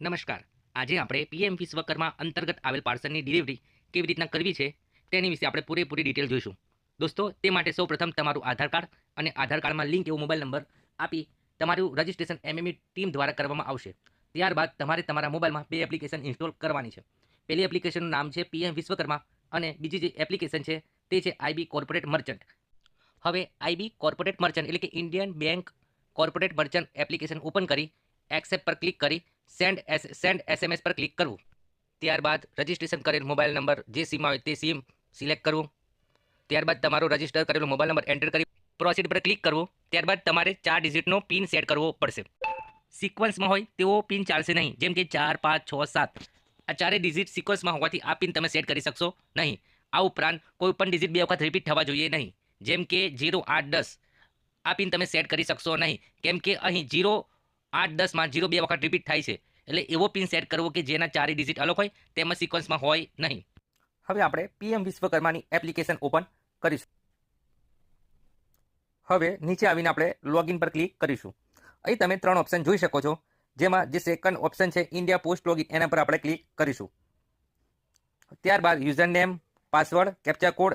નમસ્કાર. આજે આપણે પીએમ વિશ્વકર્મા અંતર્ગત આવેલ પાર્સલની ડિલિવરી કેવી રીતના કરવી છે તેની વિશે આપણે પૂરેપૂરી ડિટેલ જોઈશું. દોસ્તો, તે માટે સૌપ્રથમ તમારું આધાર કાર્ડ અને આધાર કાર્ડમાં લિંક એવો મોબાઈલ નંબર આપી તમારું રજિસ્ટ્રેશન એમએમઈ ટીમ દ્વારા કરવામાં આવશે. ત્યારબાદ તમારે તમારા મોબાઈલમાં બે એપ્લિકેશન ઇન્સ્ટોલ કરવાની છે. પહેલી એપ્લિકેશનનું નામ છે પીએમ વિશ્વકર્મા અને બીજી જે એપ્લિકેશન છે તે છે આઈબી કોર્પોરેટ મર્ચન્ટ. હવે આઈબી કોર્પોરેટ મર્ચન્ટ એટલે કે Indian bank corporate merchant application open કરી, એક્સેપ્ટ પર ક્લિક કરી સેન્ડ એસ સેન્ડ એસએમએસ પર ક્લિક કરવું. ત્યારબાદ રજિસ્ટ્રેશન કરેલ મોબાઈલ નંબર જે સિમ આવે તે સિમ સિલેક્ટ કરવું. ત્યારબાદ તમારો રજિસ્ટર કરેલો મોબાઈલ નંબર એન્ટર કરી પ્રોસીડ પર ક્લિક કરવો. ત્યારબાદ તમારે ચાર ડિજિટનો પિન સેટ કરવો પડશે. સિક્વન્સમાં હોય તેવો પિન ચાલશે નહીં. જેમ કે ચાર, પાંચ, છ, સાત. આ ચારે ડિજિટ સિક્વન્સમાં હોવાથી આ પિન તમે સેટ કરી શકશો નહીં. આ ઉપરાંત કોઈ પણ ડિજિટ બે વખત રિપીટ થવા જોઈએ નહીં. જેમ કે જીરો આઠ, દસ. આ પિન તમે સેટ કરી શકશો નહીં. કેમ કે અહીં જીરો આઠ દસમાં જીરો બે વખત રિપીટ થાય છે. એટલે એવો પિન સેટ કરવો કે જેના ચારે ડિજિટ અલગ હોય, તેમાં સિક્વન્સમાં હોય નહીં. હવે આપણે પીએમ વિશ્વકર્માની એપ્લિકેશન ઓપન કરીશું. હવે નીચે આવીને આપણે લોગિન પર ક્લિક કરીશું. અહીં તમે ત્રણ ઓપ્શન જોઈ શકો છો, જેમાં જે સેકન્ડ ઓપ્શન છે ઇન્ડિયા પોસ્ટ લોગિન એના પર આપણે ક્લિક કરીશું. ત્યારબાદ user name password captcha code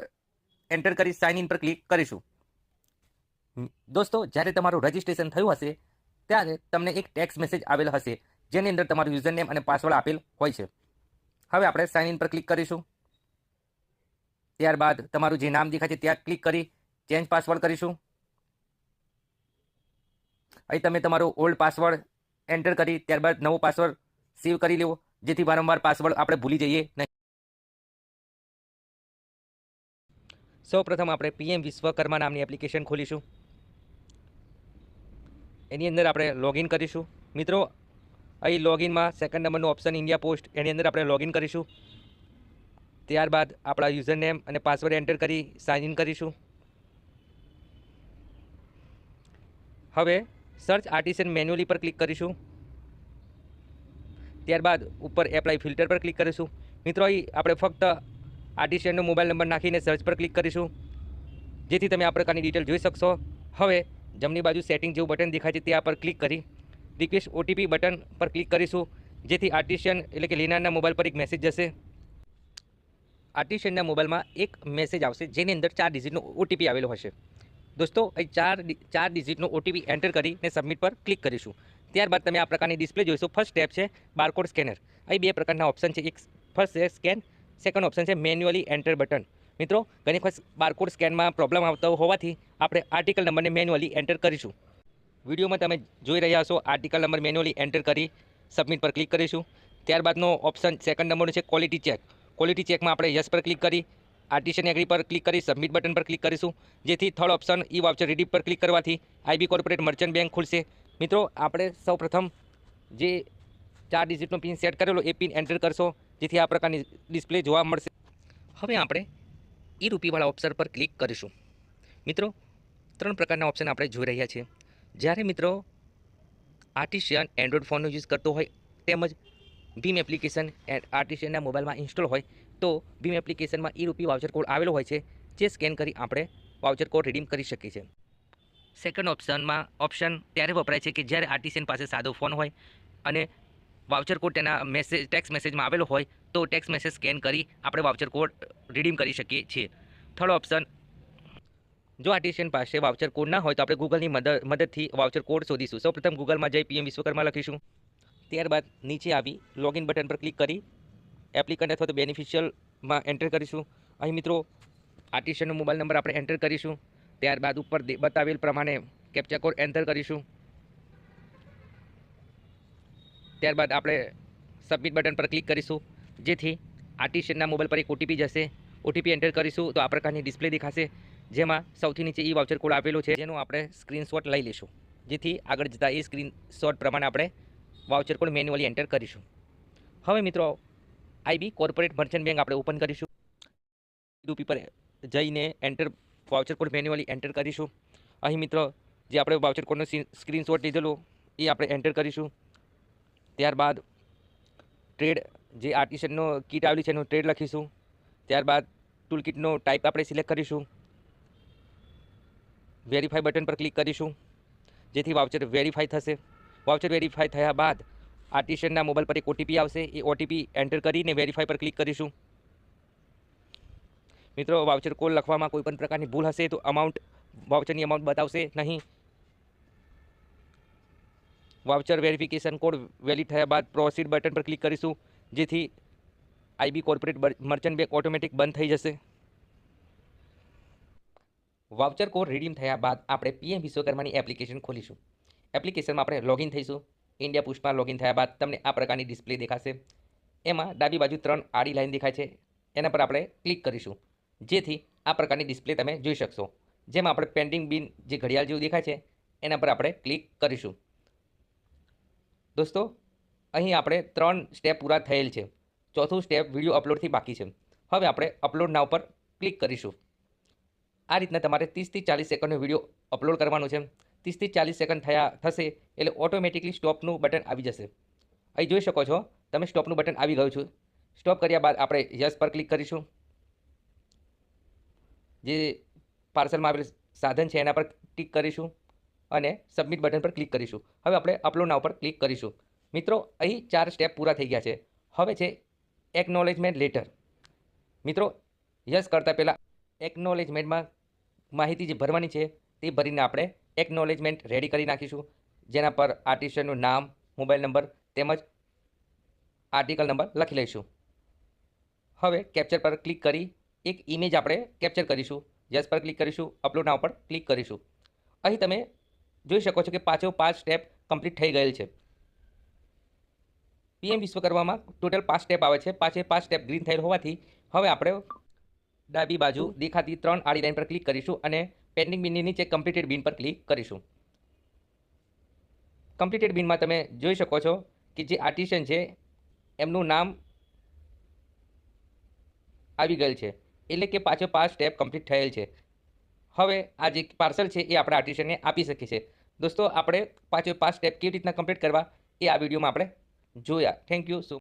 enter કરી સાઇન ઇન પર ક્લિક કરીશું. દોસ્તો, જ્યારે તમારું રજિસ્ટ્રેશન થયું હશે ત્યારે તમને એક ટેક્સ મેસેજ આવેલ હશે, જેની અંદર તમારું યુઝર નેમ અને પાસવર્ડ આપેલ હોય છે. હવે આપણે સાઇન ઇન પર ક્લિક કરીશું. ત્યારબાદ તમારું જે નામ દેખાય છે ત્યાં ક્લિક કરી ચેન્જ પાસવર્ડ કરીશું. અહીં તમે તમારો ઓલ્ડ પાસવર્ડ એન્ટર કરી, ત્યારબાદ નવો પાસવર્ડ સેવ કરી લેવો, જેથી વારંવાર પાસવર્ડ આપણે ભૂલી જઈએ નહીં. સૌ પ્રથમ આપણે પીએમ વિશ્વકર્મા નામની એપ્લિકેશન ખોલીશું. એની અંદર આપણે લોગિન કરીશું. મિત્રો, અહીં લોગિનમાં સેકન્ડ નંબરનું ઓપ્શન ઇન્ડિયા પોસ્ટ એની અંદર આપણે લોગિન કરીશું. ત્યારબાદ આપણા યુઝર નેમ અને પાસવર્ડ એન્ટર કરી સાઇન ઇન કરીશું. હવે સર્ચ આર્ટિસન મેન્યુઅલી પર ક્લિક કરીશું. ત્યારબાદ ઉપર એપ્લાય ફિલ્ટર પર ક્લિક કરીશું. મિત્રો, અહીં આપણે ફક્ત આર્ટિશિયનનો મોબાઈલ નંબર નાખીને સર્ચ પર ક્લિક કરીશું. જેથી તમે આ પ્રકારની ડિટેલ જોઈ શકશો. હવે જમણી બાજુ સેટિંગ જેવું બટન દેખાય છે ત્યાં પર ક્લિક કરી. રિક્વેસ્ટ ઓટીપી બટન પર ક્લિક કરીશું, જેથી આર્ટિશિયન એટલે કે લીનારના મોબાઈલ પર એક મેસેજ જશે. આર્ટિશિયનના મોબાઈલમાં એક મેસેજ આવશે, જેની અંદર ચાર ડિજિટનો ઓટીપી આવેલો હશે. દોસ્તો, અહીં ચાર ચાર ડિજિટનો ઓટીપી એન્ટર કરીને સબમિટ પર ક્લિક કરીશું. ત્યારબાદ તમે આ પ્રકારની ડિસ્પ્લે જોઈશો. ફર્સ્ટ સ્ટેપ છે બારકોડ સ્કેનર અહીં બે પ્રકારના ઓપ્શન છે. એક ફર્સ્ટ છે સ્કેન સેકન્ડ ઓપ્શન છે મેન્યુઅલી એન્ટર બટન મિત્રો, ઘણી વખત બારકોડ સ્કેનમાં પ્રોબ્લેમ આવતો હોવાથી આપણે આર્ટિકલ નંબરને મેન્યુઅલી એન્ટર કરીશું. વિડીયોમાં તમે જોઈ રહ્યા છો આર્ટિકલ નંબર મેન્યુઅલી એન્ટર કરી સબમિટ પર ક્લિક કરીશું. ત્યારબાદનો ઓપ્શન સેકન્ડ નંબરનો છે ક્વોલિટી ચેક ક્વોલિટી ચેકમાં આપણે યસ પર ક્લિક કરી આર્ટિશન એગ્રી પર ક્લિક કરી સબમિટ બટન પર ક્લિક કરીશું. જેથી third option e voucher redeem પર ક્લિક કરવાથી આઈબી કોર્પોરેટ મર્ચન્ટ બેંક ખુલશે. મિત્રો, આપણે સૌપ્રથમ જે ચાર ડિજિટનો પિન સેટ કરેલો, એ પિન એન્ટર કરશો. જેથી આ પ્રકારની ડિસ્પ્લે જોવા મળશે. હવે આપણે ઈ રૂપીવાળા ઓપ્શન પર ક્લિક કરીશું. મિત્રો, ત્રણ પ્રકારના ઓપ્શન આપણે જોઈ રહ્યા છીએ. જ્યારે મિત્રો આર્ટિશિયન એન્ડ્રોઈડ ફોનનો યુઝ કરતો હોય, તેમજ ભીમ એપ્લિકેશન આર્ટિશિયનના મોબાઈલમાં ઇન્સ્ટોલ હોય, તો ભીમ એપ્લિકેશનમાં ઈ રૂપી વાઉચર કોડ આવેલો હોય છે, જે સ્કેન કરી આપણે વાઉચર કોડ રિડીમ કરી શકીએ છીએ. સેકન્ડ ઓપ્શનમાં ઓપ્શન ત્યારે વપરાય છે કે જ્યારે આર્ટિશિયન પાસે સાદો ફોન હોય અને વાઉચર કોડ તેના મેસેજ ટેક્સ મેસેજમાં આવેલો હોય તો ટેક્સ મેસેજ સ્કેન કરી આપણે વાઉચર કોડ રિડીમ કરી શકીએ છીએ. થર્ડ ઓપ્શન જો આર્ટિસ્ટિયન પાસે વાઉચર કોડ ના હોય તો આપણે ગૂગલની મદદ મદદથી વાઉચર કોડ શોધીશું. સૌપ્રથમ ગૂગલમાં જઈ પીએમ વિશ્વકર્મા લખીશું. ત્યારબાદ નીચે આવી લોગિન બટન પર ક્લિક કરી એપ્લિકન્ટ અથવા તો બેનિફિશિયલમાં એન્ટર કરીશું. અહીં મિત્રો આર્ટિશિયનનો મોબાઈલ નંબર આપણે એન્ટર કરીશું. ત્યારબાદ ઉપર બતાવેલ પ્રમાણે કેપ્ચા કોડ એન્ટર કરીશું. ત્યારબાદ આપણે સબમિટ બટન પર ક્લિક કરીશું. જેથી આર્ટિશિયનના મોબાઈલ પર એક ઓટીપી જશે. ઓટીપી એન્ટર કરીશું તો આ પ્રકારની ડિસ્પ્લે દેખાશે, જેમાં સૌથી નીચે ઈ વાઉચર કોડ આપેલો છે, જેનો આપણે સ્ક્રીનશોટ લઈ લઈશું. જેથી આગળ જતાં એ સ્ક્રીનશોટ પ્રમાણે આપણે વાઉચર કોડ મેન્યુઅલી એન્ટર કરીશું. હવે મિત્રો આઈબી કોર્પોરેટ મર્ચન્ટ બેંક આપણે ઓપન કરીશું. રૂપી પર જઈને enter voucher code manually enter કરીશું. અહીં મિત્રો, જે આપણે વાઉચર કોડનો સ્ક્રીનશોટ લીધેલો, એ આપણે એન્ટર કરીશું. ત્યારબાદ ટ્રેડ જે આર્ટિશનનો કીટ આવેલી છે, એનું ટ્રેડ લખીશું. ત્યારબાદ ટૂલ કિટનો ટાઈપ આપણે સિલેક્ટ કરીશું. વેરીફાઈ બટન પર ક્લિક કરીશું. જેથી વાઉચર વેરીફાઈ થશે. વાઉચર વેરીફાઈ થયા બાદ આર્ટિશનના મોબાઈલ પર એક ઓટીપી આવશે. એ ઓટીપી એન્ટર કરીને વેરીફાઈ પર ક્લિક કરીશું. મિત્રો વાઉચર કોડ લખવામાં કોઈ પણ પ્રકારની ભૂલ હશે તો અમાઉન્ટ વાઉચરની અમાઉન્ટ બતાવશે નહીં. વાઉચર વેરિફિકેશન કોડ વેલિડ થયા બાદ પ્રોસીડ બટન પર ક્લિક કરીશું. જેથી IB corporate merchant bank automatic બંધ થઈ જશે. વાઉચર કોડ રીડીમ થયા બાદ આપણે પીએમ વિશ્વકર્માની એપ્લિકેશન ખોલીશું. એપ્લિકેશનમાં આપણે લોગિન થઈશું. ઇન્ડિયા પુષ્પમાં લોગિન થયા બાદ તમને આ પ્રકારની ડિસ્પ્લે દેખાશે. એમાં ડાબી બાજુ ત્રણ આડી લાઈન દેખાય છે. એના પર આપણે ક્લિક કરીશું. જેથી આ પ્રકારની ડિસ્પ્લે તમે જોઈ શકશો. જેમાં આપણે પેન્ડિંગ બિન જે ઘડિયાળ જેવું દેખાય છે, એના પર આપણે ક્લિક કરીશું. દોસ્તો અહીં આપણે ત્રણ સ્ટેપ પૂરા થયેલ છે. ચોથું સ્ટેપ વીડિયો અપલોડથી બાકી છે. હવે આપણે અપલોડ નાવ પર ક્લિક કરીશું. આ રીતના તમારે ત્રીસથી ચાલીસ સેકન્ડનો વીડિયો અપલોડ કરવાનો છે. ત્રીસથી ચાલીસ સેકન્ડ થયા, થશે એટલે ઓટોમેટિકલી સ્ટોપનું બટન આવી જશે. અહીં જોઈ શકો છો, તમે સ્ટોપનું બટન આવી ગયું છું. સ્ટોપ કર્યા બાદ આપણે યસ પર ક્લિક કરીશું. જે પાર્સલમાં આપેલ સાધન છે એના પર ક્લિક કરીશું અને સબમિટ બટન પર ક્લિક કરીશું. હવે આપણે અપલોડ નાવ પર ક્લિક કરીશું. મિત્રો, અહીં ચાર સ્ટેપ પૂરા થઈ ગયા છે. હવે છે એકનોલેજમેન્ટ લેટર મિત્રો યસ કરતાં પહેલાં એકનોલેજમેન્ટમાં માહિતી જે ભરવાની છે તે ભરીને આપણે એકનોલેજમેન્ટ રેડી કરી નાખીશું. જેના પર આર્ટિસ્ટનું નામ મોબાઈલ નંબર તેમજ આર્ટિકલ નંબર લખી લઈશું. હવે કેપ્ચર પર ક્લિક કરી એક ઇમેજ આપણે કેપ્ચર કરીશું. યસ પર ક્લિક કરીશું અપલોડ નાવ પર ક્લિક કરીશું. અહીં તમે જોઈ શકો છો કે પાછો પાંચ સ્ટેપ કમ્પ્લીટ થઈ ગયેલ છે. પીએમ વિશ્વકર્મામાં ટોટલ પાંચ સ્ટેપ આવે છે. પાંચે પાંચ સ્ટેપ ગ્રીન થયેલ હોવાથી હવે આપણે ડાબી બાજુ દેખાતી ત્રણ આડી લાઈન પર ક્લિક કરીશું અને પેન્ડિંગ બિનની નીચે કમ્પ્લીટેડ બિન પર ક્લિક કરીશું. કમ્પ્લીટેડ બિનમાં તમે જોઈ શકો છો કે જે આર્ટિશિયન છે, એમનું નામ આવી ગયેલ છે. એટલે કે પાછો પાંચ સ્ટેપ કમ્પ્લીટ થયેલ છે. હવે આ જે પાર્સલ છે એ આપણે આર્ટિશનને આપી શકીએ છીએ. દોસ્તો, આપણે પાછો પાંચ સ્ટેપ કેવી રીતના કમ્પ્લીટ કરવા એ આ વિડીયોમાં આપણે જોયા. Thank you so